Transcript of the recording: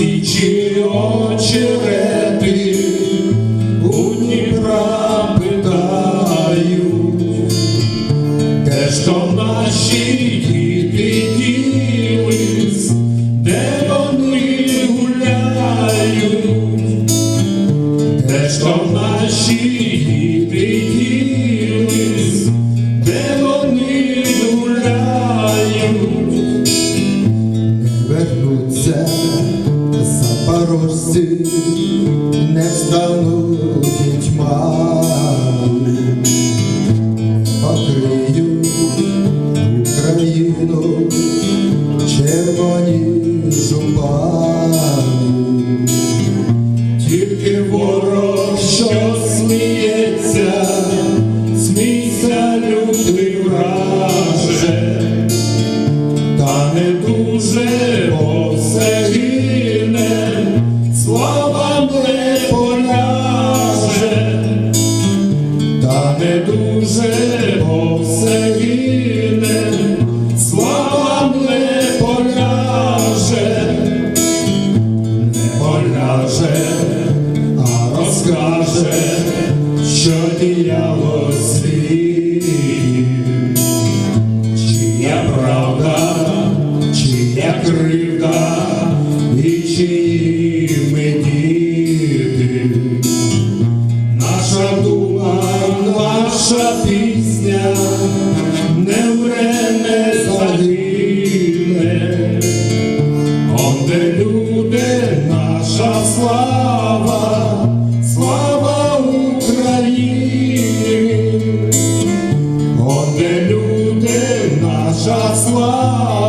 січі очі. Запорожці, не стануть дітьмами, покриють Україну червоні жупани. Тільки ворог, що сміється, смійся, лютий враже, та не дуже, та не дуже, бо все гине, слава не поляже. Не поляже, а розкаже, що діяло світ, пісня не време загине. Онде буде наша слава, слава Україні, Онде люди, наша слава,